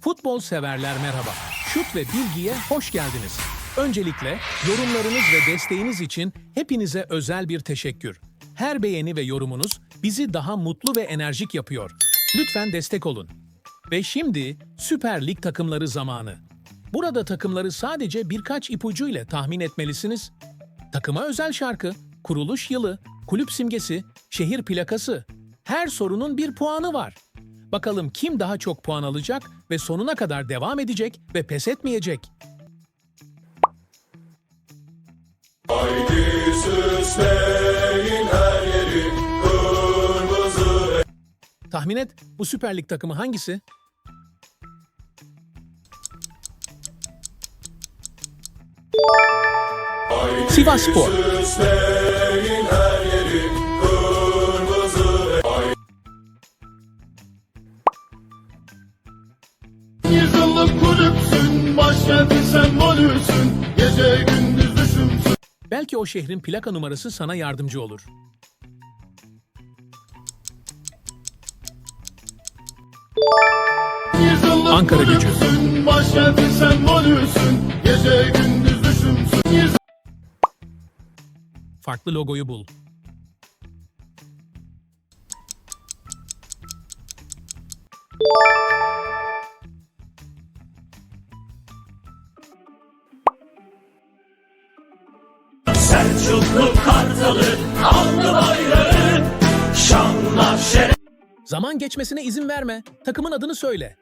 Futbol severler merhaba. Şut ve bilgiye hoş geldiniz. Öncelikle yorumlarınız ve desteğiniz için hepinize özel bir teşekkür. Her beğeni ve yorumunuz bizi daha mutlu ve enerjik yapıyor. Lütfen destek olun. Ve şimdi Süper Lig takımları zamanı. Burada takımları sadece birkaç ipucu ile tahmin etmelisiniz. Takıma özel şarkı, kuruluş yılı, kulüp simgesi, şehir plakası. Her sorunun bir puanı var. Bakalım kim daha çok puan alacak ve sonuna kadar devam edecek ve pes etmeyecek. Tahmin et, bu Süper Lig takımı hangisi? Sivas Spor. Yüzyıllık başkentin sembolüsün Gece gündüz düşümsün Belki o şehrin plaka numarası sana yardımcı olur. Ankara gücü. başkentin sembolüsün Gece gündüz düşümsün Farklı logoyu bul. Zaman geçmesine izin verme. Takımın adını söyle.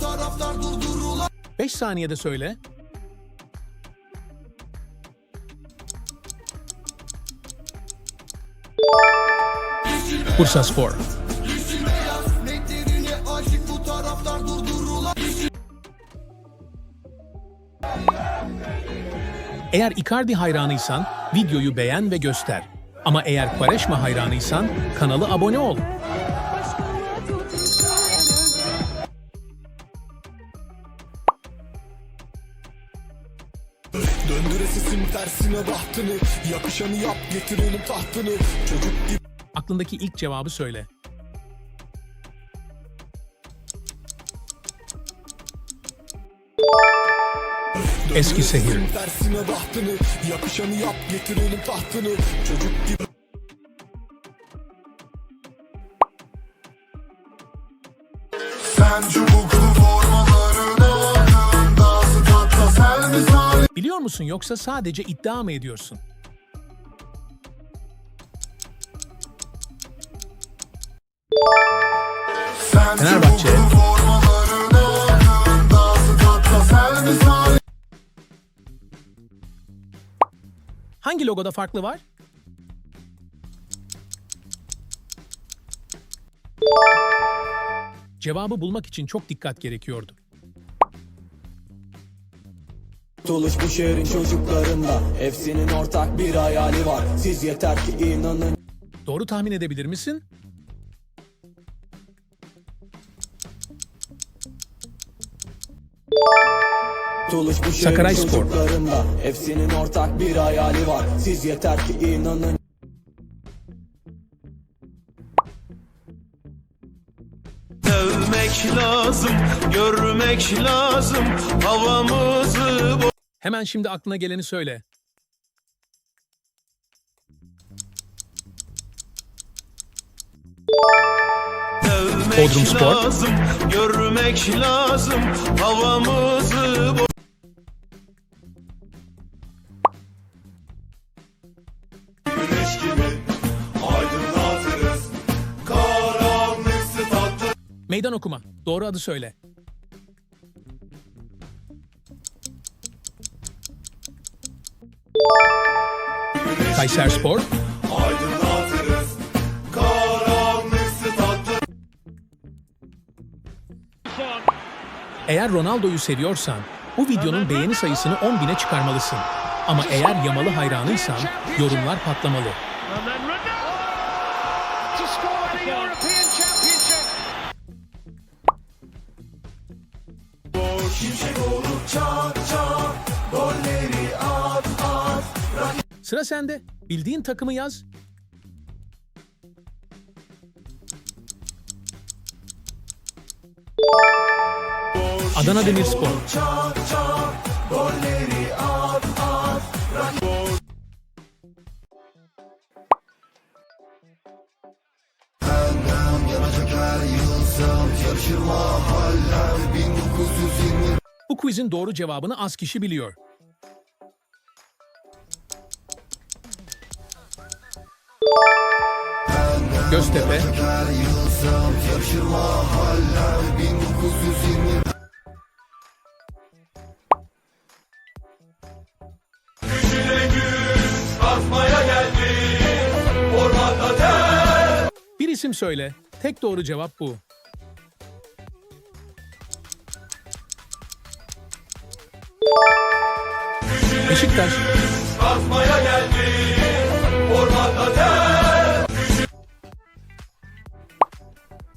Taraftar durdurulan 5 saniyede söyle. Bursa Spor. Eğer Icardi hayranıysan videoyu beğen ve göster. Ama eğer Quaresma hayranıysan kanalı abone ol. Döndüresisin tersine bahtını Yakışanı yap getirelim tahtını Çocuk gibi Aklındaki ilk cevabı söyle. Tersine bahtını Yakışanı yap getirelim tahtını Çocuk gibi Biliyor musun yoksa sadece iddia mı ediyorsun? Fenerbahçe. Hangi logoda farklı var? Cevabı bulmak için çok dikkat gerekiyordu. Kurtuluş bu şehrin çocuklarında Hepsinin ortak bir hayali var Siz yeter ki inanın Doğru tahmin edebilir misin? Kurtuluş bu Sakaryaspor. çocuklarında Hepsinin ortak bir hayali var Siz yeter ki inanın Sevmek lazım, görmek lazım havamızı Hemen şimdi aklına geleni söyle. Bodrum Spor. lazım, görmek lazım havamızı Meydan okuma. Doğru adı söyle. Karanlık statta Eğer Ronaldo'yu seviyorsan bu videonun beğeni sayısını 10 bine çıkarmalısın. Ama eğer Yamalı hayranıysan yorumlar patlamalı. Sıra sende. Bildiğin takımı yaz. Adana Demirspor. Bu quizin doğru cevabını az kişi biliyor. Göztepe, bir isim söyle. Tek doğru cevap bu. Beşiktaş.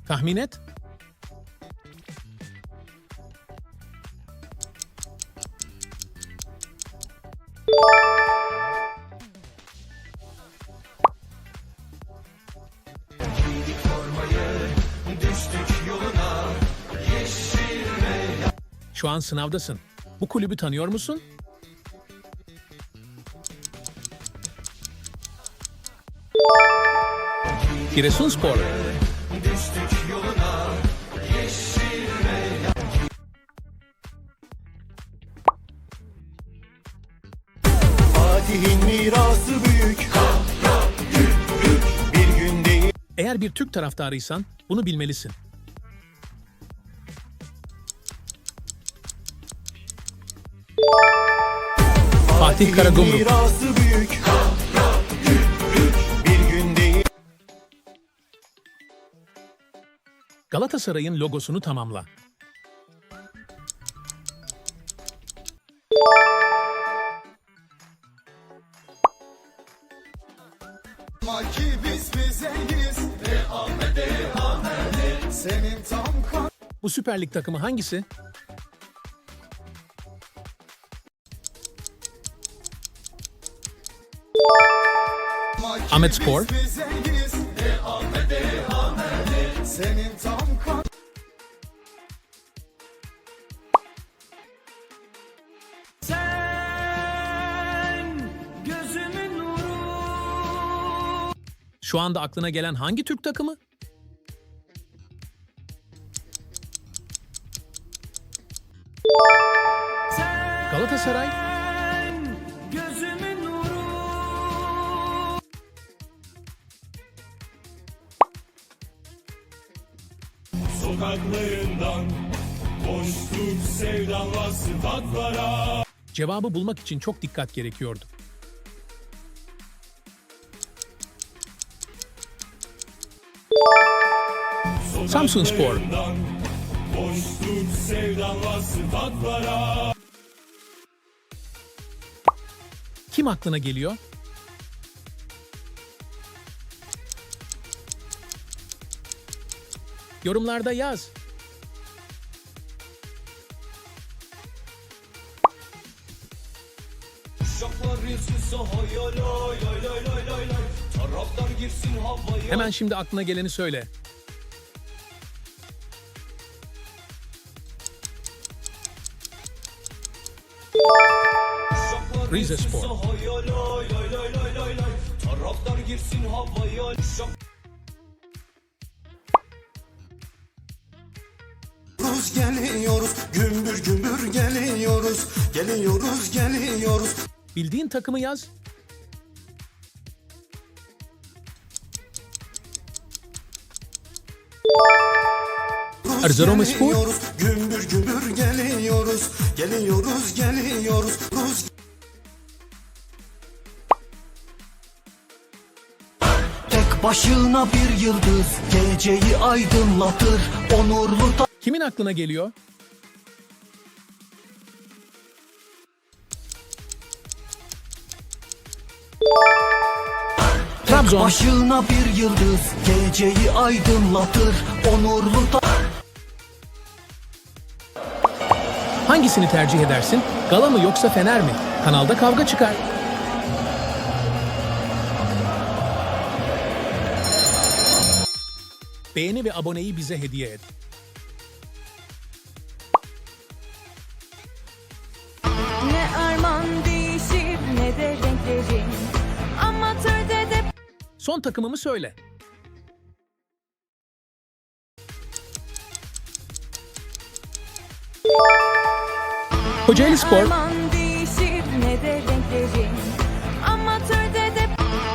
Tahmin et. Şu an sınavdasın. Bu kulübü tanıyor musun? Giresunspor. Fatih'in Eğer bir Türk taraftarıysan bunu bilmelisin. Fatih değil Galatasaray'ın logosunu tamamla. Biz Ahmet'e Senin tam kan Bu Süper Lig takımı hangisi? Ahmet Spor. Senin tam kan Şu anda aklına gelen hangi Türk takımı? Galatasaray. Sokaklarından Koştuk sevdalar sıfatlara Cevabı bulmak için çok dikkat gerekiyordu. Samsun Spor. Koştuk sevdalar sıfatlara Kim aklına geliyor? Yorumlarda yaz. Hemen şimdi aklına geleni söyle. Rize Spor. Geliyoruz geliyoruz gümbür gümbür geliyoruz Geliyoruz geliyoruz Bildiğin takımı yaz. Erzurumspor. Gümbür gümbür geliyoruz Geliyoruz geliyoruz Rus başına bir yıldız geceyi aydınlatır Onurlu Kimin aklına geliyor? Trabzon. başına bir yıldız Geceyi aydınlatır Onurlu da Hangisini tercih edersin? Gala mı yoksa Fener mi? Kanalda kavga çıkar. Beğeni ve aboneyi bize hediye et. Ne arman değişip ne de renklerin Amatörde de Son takımımı söyle. Kocaeli Spor